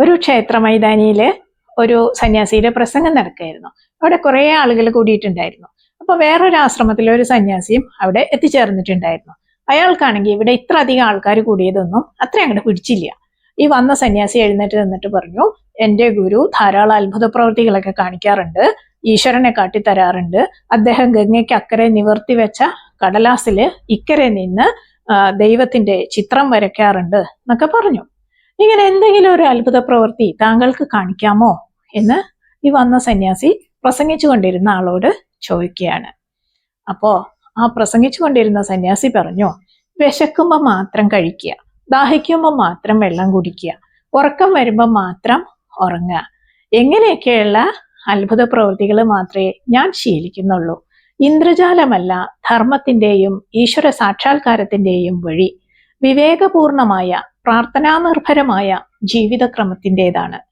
ഒരു ക്ഷേത്ര മൈതാനിയിൽ ഒരു സന്യാസിയുടെ പ്രസംഗം നടക്കുകയായിരുന്നു. അവിടെ കുറേ ആളുകൾ കൂടിയിട്ടുണ്ടായിരുന്നു. അപ്പോൾ വേറൊരു ആശ്രമത്തിലെ ഒരു സന്യാസിയും അവിടെ എത്തിച്ചേർന്നിട്ടുണ്ടായിരുന്നു. അയാൾക്കാണെങ്കിൽ ഇവിടെ ഇത്ര അധികം ആൾക്കാർ കൂടിയതൊന്നും അത്ര അങ്ങോട്ട് പിടിച്ചില്ല. ഈ വന്ന സന്യാസി എഴുന്നേറ്റ് നിന്നിട്ട് പറഞ്ഞു എന്റെ ഗുരു ധാരാളം അത്ഭുത പ്രവൃത്തികളൊക്കെ കാണിക്കാറുണ്ട് ഈശ്വരനെ കാട്ടിത്തരാറുണ്ട്. അദ്ദേഹം ഗംഗയ്ക്ക് അക്കരെ നിവർത്തി വെച്ച കടലാസിൽ ഇക്കരെ നിന്ന് ദൈവത്തിന്റെ ചിത്രം വരയ്ക്കാറുണ്ട് എന്നൊക്കെ പറഞ്ഞു. ഇങ്ങനെ എന്തെങ്കിലും ഒരു അത്ഭുത പ്രവൃത്തി താങ്കൾക്ക് കാണിക്കാമോ എന്ന് ഈ വന്ന സന്യാസി പ്രസംഗിച്ചു കൊണ്ടിരുന്ന ആളോട് ചോദിക്കുകയാണ്. അപ്പോ ആ പ്രസംഗിച്ചു കൊണ്ടിരുന്ന സന്യാസി പറഞ്ഞു വിശക്കുമ്പോൾ മാത്രം കഴിക്കുക ദാഹിക്കുമ്പോൾ മാത്രം വെള്ളം കുടിക്കുക ഉറക്കം വരുമ്പോൾ മാത്രം ഉറങ്ങുക. എങ്ങനെയൊക്കെയുള്ള അത്ഭുത പ്രവൃത്തികൾ മാത്രമേ ഞാൻ ശീലിക്കുന്നുള്ളൂ. ഇന്ദ്രജാലമല്ല ധർമ്മത്തിന്റെയും ഈശ്വര സാക്ഷാത്കാരത്തിന്റെയും വഴി വിവേകപൂർണമായ പ്രാർത്ഥനാനിർഭരമായ ജീവിതക്രമത്തിന്റെതാണ്.